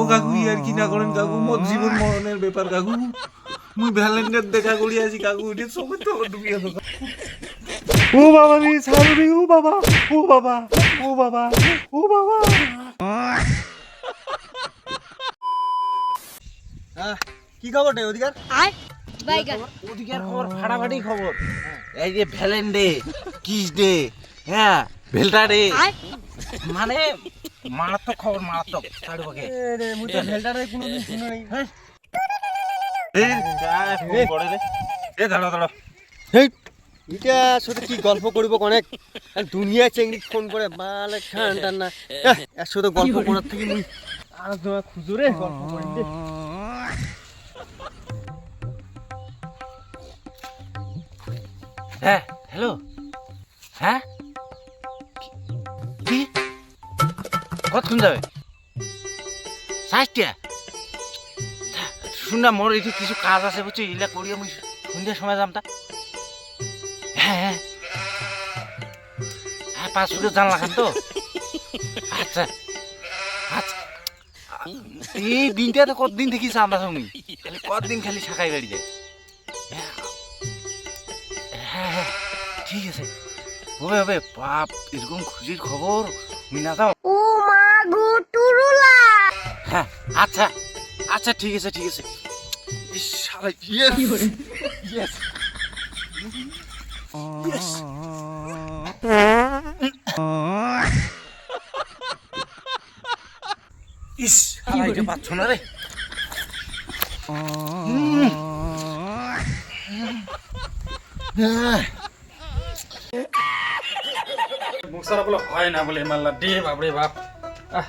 ও কাকু ইয়ার কি না করেন কাকু? মোর জীবন মরণের ব্যাপার কাকু। মুই ভ্যালেন্টাইন দেখা করি আছি কাকু। এটা সবের তো ডুবি আছো ও বাবা রে ও বাবা। ও বাবা ও বাবা ও বাবা। কি খবর রে ওদিকার আর বাইগান ওদিকের খবর ফাটাফাটি খবর। এই যে ভ্যালেন ডে কিস ডে হ্যাঁ ভেলটা ডে। মানে মারাত্মক খবর মারাত্মক। রে এ দাঁড়া দাঁড়া এটা সাথে কি গল্প করব অনেক দুনিয়া চেংড়ি ফোন করে বালে খান টান না। এর সাথে গল্প করার থেকে মুই আর তোমার খুজুরে গল্প করি হ্যাঁ হ্যালো। হ্যাঁ? কতক্ষণ যাবে? শুন না মোর এটি কিছু কাজ আছে বুঝছ এগুলা করি আমি সময় যাম তা। হ্যাঁ হ্যাঁ। হ্যাঁ পাঁচ ফুটে তো। আচ্ছা। আচ্ছা। এই দিনটা তো কতদিন থেকে খালি কতদিন খালি শাখাই বাড়ি যায়। হ্যাঁ হ্যাঁ। ঠিক আছে। হবে হবে বাপ, এরকম খুশির খবর, মিনা দাও। হ্যাঁ আচ্ছা আচ্ছা ঠিক আছে ঠিক আছে ইস. এটা পাচ্ছ না রে। মুখ সারা বলে হয় না বলে মাল্লা ডে বাপরে বাপ আহ।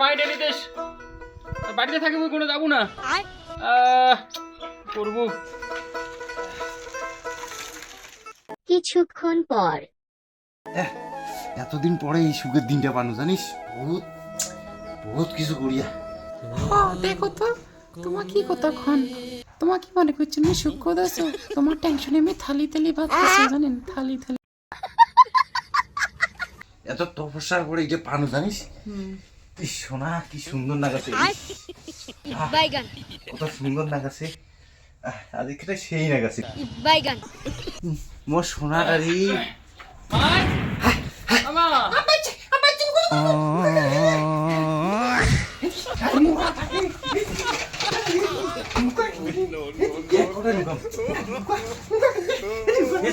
পাই ডেলি দেশ বাড়িতে থাকি কোনো যাব না। আর করব। কিছুক্ষণ পর। এতদিন পরে এই সুখের দিনটা পানো জানিস? বহুত বহুত কিছু করিয়া। দেখো তো তোমার কি কতক্ষণ তোমার কি মনে করছ আমি সুখ দেছো তোমার টেনশনে আমি থালি থালি ভাত জানেন? থালি থালি এত তপস্যার পরে এই যে পানো জানিস? তুই সোনা কি সুন্দর নাগাছে কত সুন্দর নাগাছে আজ এখানে সেই নাগাছে মোর সোনা গাড়ি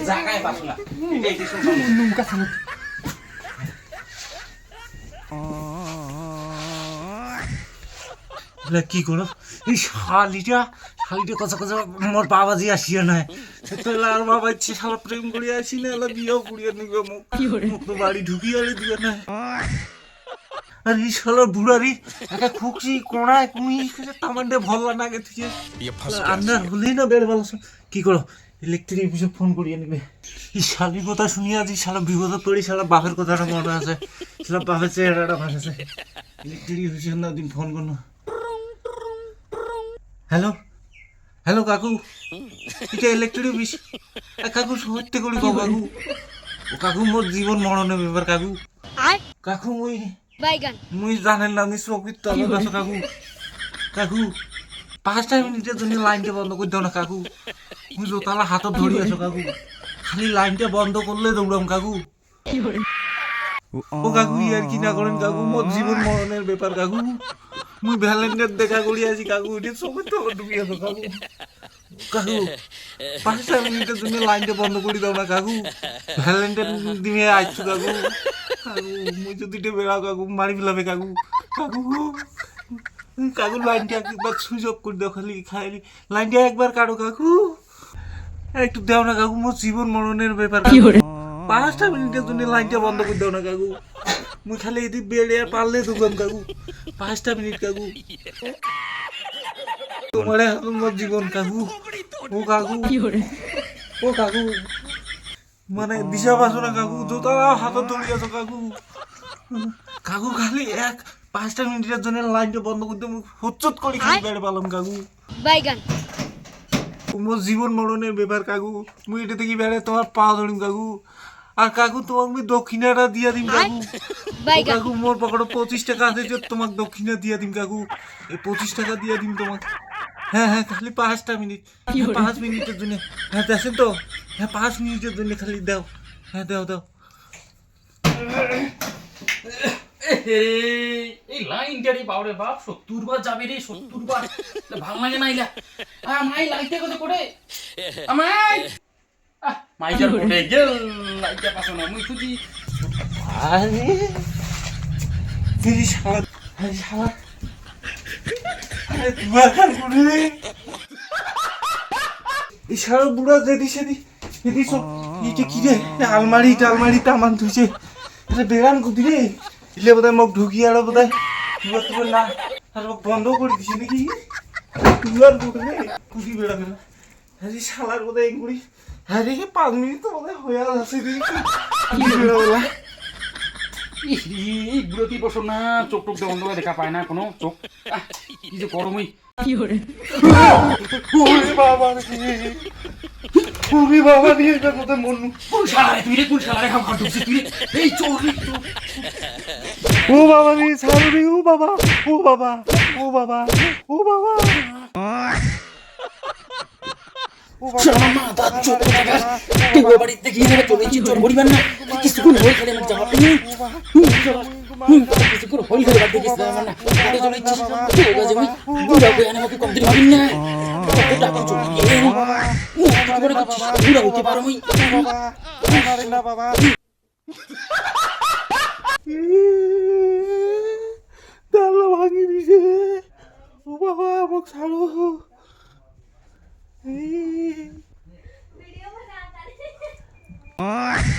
জায়গায় পাস না। কি করো? এই শালিটা শালিটা কথা কথা মোর বাবাজি আসিয়া নাই। তাহলে আর বাবা ইচ্ছে শালা প্রেম করিয়া আসি না এলা বিয়েও করিয়া নিবে মুখ তো বাড়ি ঢুকিয়ে আরে দিবে না আর এই শালা বুড়ারি একটা খুকসি কোনায় কুমি তামান্ডে ভল্লা না গে থেকে আন্দার হলেই না বের ভালো কি করো? ইলেকট্রিক অফিসে ফোন করিয়ে নিবে। এই শালির কথা শুনিয়া আজ শালা বিপদে পড়ি শালা বাপের কথাটা মনে আছে। শালা বাপের চেহারাটা ভাসেছে। ইলেকট্রিক না দিন ফোন করো হ্যালো হ্যালো কাকু? এটা ইলেকট্রিক কাকু সত্যি করি কও কাকু। ও কাকু মোর জীবন মরণের ব্যাপার কাকু। কাকু মুই বাইগান। মুই জানেন না আমি চৌকির তলত আছো কাকু। কাকু পাঁচটা মিনিটের জন্য লাইনটা বন্ধ করে দাও না কাকু। মুই জোতালা হাতত ধরি আছো কাকু। খালি লাইনটা বন্ধ করলে দৌড়াম কাকু। ও কাকু ইয়ার কি না করেন কাকু? মোর জীবন মরণের ব্যাপার কাকু। মুই ভ্যালেন্টাইন দেখা করি আছি কাকু। এটা তলত ডুবি আছো কাকু। কাকু পাঁচটা মিনিটের জন্য লাইনটা বন্ধ করে দাও না কাকু। ভ্যালেন্টাইন দিনে আইছো কাকু। কাকু মুই যদি বেড়াও কাকু মারি ফেলাবে কাকু। কাকু কাকু লাইনটা একবার অফ করে দাও খালি খালি লাইনটা একবার কাটো কাকু। একটু দাও না কাকু মোর জীবন মরণের ব্যাপার কাকু। পাঁচটা মিনিটের জন্য লাইনটা বন্ধ করে দাও না কাকু। মুই খালি এদিক বেড়ে পারলে দুগাম কাকু। পাঁচটা মিনিট কাকু। তোমার এখন মোর জীবন কাকু। ও কাকু। ও কাকু। মানে দিশা পাছো না কাকু জোতা হাতত ধরি আছো কাকু। কাকু খালি এক পাঁচটা মিনিটের জন্য লাইনটা বন্ধ করতে হুচ্চুত করে খালি বেড়ে পেলাম কাকু। বাইগান মোর জীবন মরণের ব্যাপার কাকু। মুই এটা থেকে বেড়ে তোমার পা ধরিম কাকু। আর কাকু তোমাকে আমি দক্ষিণাটা দিয়া দিম কাকু। কাকু মোর পকেটে পঁচিশ টাকা আছে যে তোমাকে দক্ষিণা দিয়া দিম কাকু। এই পঁচিশ টাকা দিয়া দিম তোমাকে। হ্যাঁ হ্যাঁ খালি পাঁচটা মিনিট। পাঁচ মিনিটের জন্য। হ্যাঁ দেখেন তো। হ্যাঁ পাঁচ মিনিটের জন্য খালি দাও। হ্যাঁ দাও দাও। এই লাইনটারই বাবরে বাপ সত্তর বার যাবে রে সত্তর বার। ভালো লাগে না ইলা আমাই লাইটটা কত করে আমাই মাইজার পড়ে গেল লাইটটা পাছো না মুই খুঁজি আরে এই শালা এই শালা আরে দুয়ার খান করে রে এই শালা বুড়া যেদি সেদি সেদি সব এটা কি রে এ আলমারি টালমারি টামান থুইছে এটা বেড়ান কুদি রে ইলে বোধহয় মোক ঢুকি আর বোধহয় দুয়ার তুয়ার না আর মোক বন্ধ করে দিছে নাকি দুয়ার কুদি রে কুদি বেড়া বেড়া আরে শালার বোধহয় এগুলি আরে পাঁচ মিনিট তো বোধহয় হয়ে আছে রে কুদি বেড়া বেড়া এই বিরতি বসো না চোখ টোক দিয়ে অন্ধকারে দেখা পায় না কোনো চোখ কি যে গরমই ওরে বাবা ওরে বাবা রে এটা কোথায় মন কোন শালারে তুই রে কোন শালারে খাম খাম তুই এই চোর। ও বাবা রে ছাড়ো রে ও বাবা ও বাবা ও বাবা ও বাবা আমার দাঁত তুই ওই বাড়িতে গিয়ে নেবে চলে চোর করিবেন না কিছুক্ষণ হয়ে খেলে আমার জামা কিছুক্ষণ হয়ে খেলে বাদ দেখিস আমার না আরে চলে ইচ্ছিস তুই ওই কাজে বুড়া বই আনে আমাকে কম দিন ভাবিন না কত টাকা চলে গিয়ে মুখ করে করছিস বুড়া হইতে পারো মুই ডালা ভাঙি দিছে ও বাবা মোক ছাড়ো এই